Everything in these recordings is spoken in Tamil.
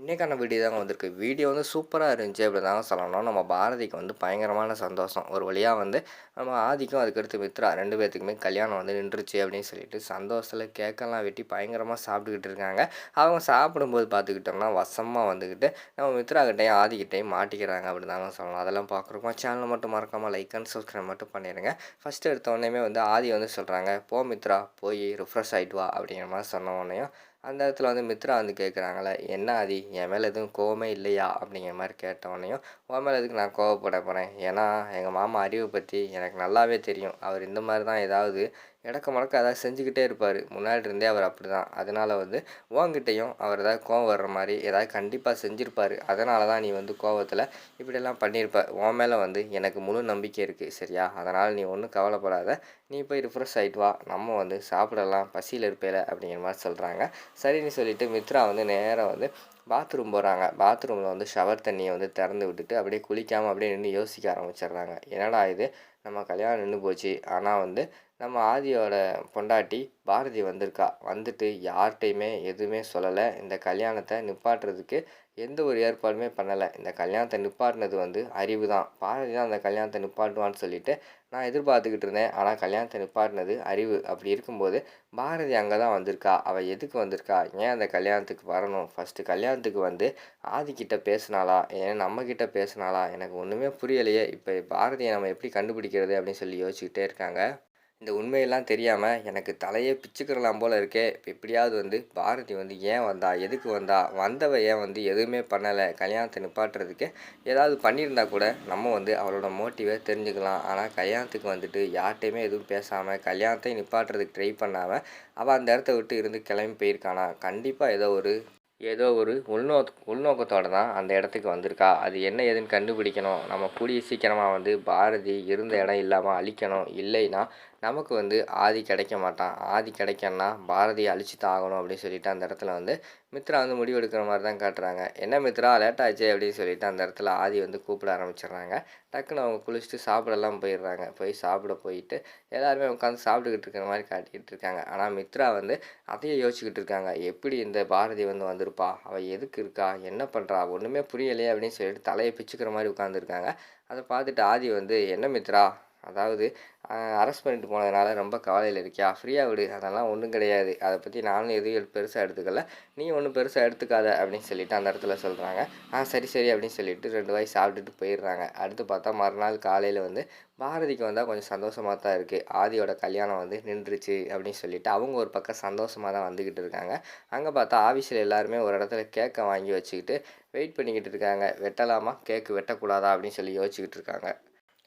இன்றைக்கான வீடியோ தாங்க வந்திருக்கு. வீடியோ வந்து சூப்பராக இருந்துச்சு அப்படி தாங்க சொல்லணும் நம்ம பாரதிக்கு வந்து பயங்கரமான சந்தோஷம். ஒரு வழியாக வந்து நம்ம ஆதிக்கும் அதுக்கடுத்து மித்ரா ரெண்டு பேர்த்துக்குமே கல்யாணம் வந்து நின்றுச்சு அப்படின்னு சொல்லிட்டு சந்தோஷத்தில் கேக்கெல்லாம் வெட்டி பயங்கரமாக சாப்பிட்டுக்கிட்டு இருக்காங்க. அவங்க சாப்பிடும்போது பார்த்துக்கிட்டோம்னா வசமாக வந்துக்கிட்டு நம்ம மித்ராக்கிட்டையும் ஆதிக்கிட்டையும் மாட்டிக்கிறாங்க அப்படி தாங்க சொல்லணும். அதெல்லாம் பார்க்குறோம் சேனலை மட்டும் மறக்காமல் லைக் அண்ட் சப்ஸ்கிரைப் மட்டும் பண்ணிடுங்க ஃபஸ்ட்டு எடுத்த உடனேமே வந்து ஆதி வந்து சொல்கிறாங்க போ மித்ரா போய் ரிஃப்ரெஷ் ஆகிட்டு வா அப்படிங்கிற மாதிரி சொன்ன உடனே அந்த இடத்துல வந்து மித்ரா வந்து கேட்குறாங்களே என்ன ஆதி என் மேலே எதுவும் கோவமே இல்லையா? அப்படிங்கிற மாதிரி கேட்டவொடனையும் உன் மேலே எதுக்கு நான் கோவப்பட போகிறேன் ஏன்னா எங்கள் மாமா அறிவை பற்றி எனக்கு நல்லாவே தெரியும். அவர் இந்த மாதிரி தான் ஏதாவது இடக்க முடக்க அதாவது செஞ்சுக்கிட்டே இருப்பார். முன்னாடி இருந்தே அவர் அப்படி தான் அதனால் வந்து உங்ககிட்டையும் அவர் ஏதாவது கோவம் வர்ற மாதிரி ஏதாவது கண்டிப்பாக செஞ்சுருப்பார். அதனால தான் நீ வந்து கோவத்தில் இப்படியெல்லாம் பண்ணியிருப்ப. உன் மேலே வந்து எனக்கு முழு நம்பிக்கை இருக்குது சரியா? அதனால் நீ ஒன்றும் கவலைப்படாத. நீ போய் ரிஃப்ரெஷ் ஆகிட்டு வா. நம்ம வந்து சாப்பிடலாம். பசியில் இருப்பேல அப்படிங்கிற மாதிரி சொல்கிறாங்க சரின்னு சொல்லிட்டு மித்ரா வந்து நேராக வந்து பாத்ரூம் போகிறாங்க பாத்ரூமில் வந்து ஷவர் தண்ணியை வந்து திறந்து விட்டுட்டு அப்படியே குளிக்காமல் அப்படியே நின்று யோசிக்க ஆரம்பிச்சிடுறாங்க. என்னடா இது? நம்ம கல்யாணம் நின்று போச்சு. ஆனால் வந்து நம்ம ஆதியோட பொண்டாட்டி பாரதி வந்திருக்கா? வந்துட்டு யார்கிட்டையுமே எதுவுமே சொல்லலை. இந்த கல்யாணத்தை நிப்பாட்டுறதுக்கு எந்த ஒரு ஏற்பாடுமே பண்ணலை. இந்த கல்யாணத்தை நிப்பாட்டினது வந்து அறிவு தான். பாரதி தான் அந்த கல்யாணத்தை நிப்பாட்டுவான்னு சொல்லிட்டு நான் எதிர்பார்த்துக்கிட்டு இருந்தேன். ஆனால் கல்யாணத்தை நிப்பாட்டினது அறிவு. அப்படி இருக்கும்போது பாரதி அங்கே தான் வந்திருக்கா? அவள் எதுக்கு வந்திருக்கா? ஏன் அந்த கல்யாணத்துக்கு வரணும்? ஃபஸ்ட்டு கல்யாணத்துக்கு வந்து ஆதிக்கிட்ட பேசினாளா? ஏன் நம்மக்கிட்ட பேசினாளா? எனக்கு ஒன்றுமே புரியலையே. இப்போ பாரதியை நம்ம எப்படி கண்டுபிடிக்கிறது அப்படின்னு சொல்லி யோசிச்சுக்கிட்டே இருக்காங்க. இந்த உண்மையெல்லாம் தெரியாமல் எனக்கு தலையே பிச்சுக்கிறலாம் போல் இருக்கே. இப்போ எப்படியாவது வந்து பாரதி வந்து ஏன் வந்தா? எதுக்கு வந்தா? வந்தவ ஏன் வந்து எதுவுமே பண்ணலை? கல்யாணத்தை நிப்பாட்டுறதுக்கு ஏதாவது பண்ணியிருந்தா கூட நம்ம வந்து அவளோட மோட்டிவை தெரிஞ்சுக்கலாம். ஆனால் கல்யாணத்துக்கு வந்துட்டு யார்கிட்டையுமே எதுவும் பேசாமல் கல்யாணத்தை நிப்பாட்டுறதுக்கு ட்ரை பண்ணாமல் அவள் அந்த இடத்த விட்டு இருந்து கிளம்பி போயிருக்கானா? கண்டிப்பாக ஏதோ ஒரு ஏதோ ஒரு உள்நோ உள்நோக்கத்தோடு தான் அந்த இடத்துக்கு வந்திருக்கா. அது என்ன ஏதுன்னு கண்டுபிடிக்கணும். நம்ம கூடிய சீக்கிரமாக வந்து பாரதி இருந்த இடம் இல்லாமல் அழிக்கணும். இல்லைன்னா நமக்கு வந்து ஆதி கிடைக்க மாட்டான். ஆதி கிடைக்கன்னா பாரதியை அழிச்சு தான் ஆகணும் அப்படின்னு சொல்லிட்டு அந்த இடத்துல வந்து மித்ரா வந்து முடிவு எடுக்கிற மாதிரி தான் காட்டுறாங்க. என்ன மித்ரா? லேட் ஆச்சு அப்படின்னு சொல்லிட்டு அந்த இடத்துல ஆதி வந்து கூப்பிட ஆரம்பிச்சிடுறாங்க. டக்குன்னு அவங்க குளிச்சுட்டு சாப்பிடலாம் போயிடுறாங்க. போய் சாப்பிட போயிட்டு எல்லாருமே உட்காந்து சாப்பிட்டுக்கிட்டு இருக்கிற மாதிரி காட்டிக்கிட்டு இருக்காங்க. ஆனால் மித்ரா வந்து அதையே யோசிச்சுக்கிட்டு இருக்காங்க. எப்படி இந்த பாரதி வந்து வந்திருப்பா? அவள் எதுக்கு இருக்கா? என்ன பண்ணுறா ஒன்றுமே புரியலையே அப்படின்னு சொல்லிட்டு தலையை பிச்சுக்கிற மாதிரி உட்காந்துருக்காங்க அதை பார்த்துட்டு ஆதி வந்து என்ன மித்ரா? அதாவது அரெஸ்ட் பண்ணிட்டு போனதுனால ரொம்ப கவலையில் இருக்கியா? ஃப்ரீயாக விடு. அதெல்லாம் ஒன்றும் கிடையாது. அதை பற்றி நானும் எதுவும் பெருசாக எடுத்துக்கல. நீ ஒன்றும் பெருசாக எடுத்துக்காத அப்படின்னு சொல்லிட்டு அந்த இடத்துல சொல்கிறாங்க ஆ சரி சரி அப்படின்னு சொல்லிட்டு ரெண்டு வாய் சாப்பிட்டுட்டு போயிடுறாங்க. அடுத்து பார்த்தா மறுநாள் காலையில் வந்து பாரதிக்கு வந்தால் கொஞ்சம் சந்தோஷமாக தான் இருக்குது ஆதியோட கல்யாணம் வந்து நின்றுச்சு அப்படின்னு சொல்லிட்டு அவங்க ஒரு பக்கம் சந்தோஷமாக தான் வந்துக்கிட்டு இருக்காங்க. அங்கே பார்த்தா ஆஃபீஸில் எல்லாருமே ஒரு இடத்துல கேக்கை வாங்கி வச்சுக்கிட்டு வெயிட் பண்ணிக்கிட்டு இருக்காங்க. வெட்டலாமா? கேக்கு வெட்டக்கூடாதா? அப்படின்னு சொல்லி யோசிச்சுக்கிட்டு இருக்காங்க.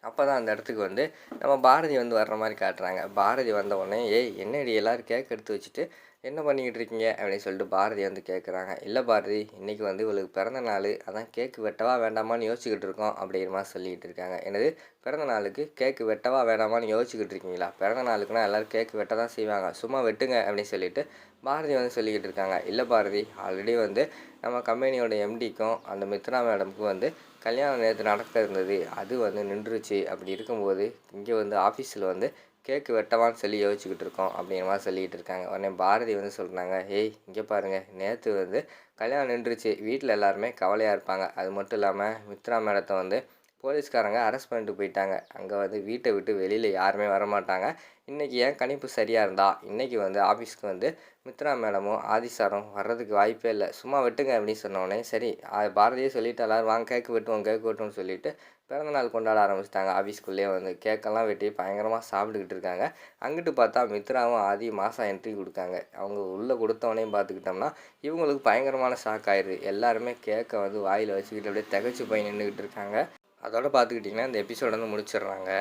அப்போ தான் அந்த இடத்துக்கு வந்து நம்ம பாரதி வந்து வர்ற மாதிரி காட்டுறாங்க. பாரதி வந்த உடனே ஏய் என்னடி எல்லோரும் கேக் எடுத்து வச்சுட்டு என்ன பண்ணிக்கிட்டு இருக்கீங்க? அப்படின்னு சொல்லிட்டு பாரதி வந்து கேட்குறாங்க இல்லை பாரதி இன்றைக்கி வந்து இவளுக்கு பிறந்த நாள். அதான் கேக்கு வெட்டவா வேண்டாமான்னு யோசிச்சுக்கிட்டு இருக்கோம். அப்படிங்கிற மாதிரி சொல்லிக்கிட்டு இருக்காங்க. எனது பிறந்த நாளுக்கு கேக்கு வெட்டவா வேண்டாமான்னு யோசிச்சுக்கிட்டு இருக்கீங்களா? பிறந்த நாளுக்குனா எல்லோரும் கேக்கு வெட்ட தான் செய்வாங்க. சும்மா வெட்டுங்க அப்படின்னு சொல்லிட்டு பாரதி வந்து சொல்லிக்கிட்டு இருக்காங்க. இல்லை பாரதி ஆல்ரெடி வந்து நம்ம கம்பெனியோட எம்டிக்கும் அந்த மித்ரா மேடமுக்கும் வந்து கல்யாணம் நேற்று நடக்க இருந்தது அது வந்து நின்றுச்சு. அப்படி இருக்கும்போது இங்கே வந்து ஆஃபீஸில் வந்து கேக்கு வெட்டவான்னு சொல்லி யோசிச்சுக்கிட்டு இருக்கோம் அப்படிங்கிற மாதிரி சொல்லிக்கிட்டு இருக்காங்க. உடனே பாரதி வந்து சொல்கிறாங்க ஏய் இங்கே பாருங்கள் நேற்று வந்து கல்யாணம் நின்றுச்சு. வீட்டில் எல்லாருமே கவலையாக இருப்பாங்க. அது மட்டும் இல்லாமல் மித்ரா மேடத்தை வந்து போலீஸ்காரங்க அரெஸ்ட் பண்ணிட்டு போயிட்டாங்க. அங்கே வந்து வீட்டை விட்டு வெளியில் யாருமே வரமாட்டாங்க. இன்றைக்கி ஏன் கணிப்பு சரியாக இருந்தா? இன்றைக்கி வந்து ஆஃபீஸ்க்கு வந்து மித்ரா மேடமும் ஆதிசாரும் வர்றதுக்கு வாய்ப்பே இல்லை. சும்மா வெட்டுங்க அப்படின்னு சொன்னோடனே சரி பாரதியே சொல்லிட்டு எல்லோரும் வாங்க கேக்கு வெட்டுவோம் கேக்கு வெட்டுவோம்னு சொல்லிட்டு பிறந்தநாள் கொண்டாட ஆரம்பிச்சிட்டாங்க. ஆஃபீஸ்க்குள்ளேயே வந்து கேக்கெல்லாம் வெட்டி பயங்கரமாக சாப்பிட்டுக்கிட்டு இருக்காங்க. அங்கிட்டு பார்த்தா மித்ராவும் ஆதி மாதம் என்ட்ரி கொடுக்காங்க. அவங்க உள்ளே கொடுத்தவனையும் பார்த்துக்கிட்டோம்னா இவங்களுக்கு பயங்கரமான ஷாக் ஆயிடுது. எல்லாருமே கேக்கை வந்து வாயில் வச்சுக்கிட்டு அப்படியே திகச்சு போய் நின்றுக்கிட்டு இருக்காங்க. அதோட பார்த்துக்கிட்டிங்கன்னா இந்த எபிசோட வந்து முடிச்சிடுறாங்க.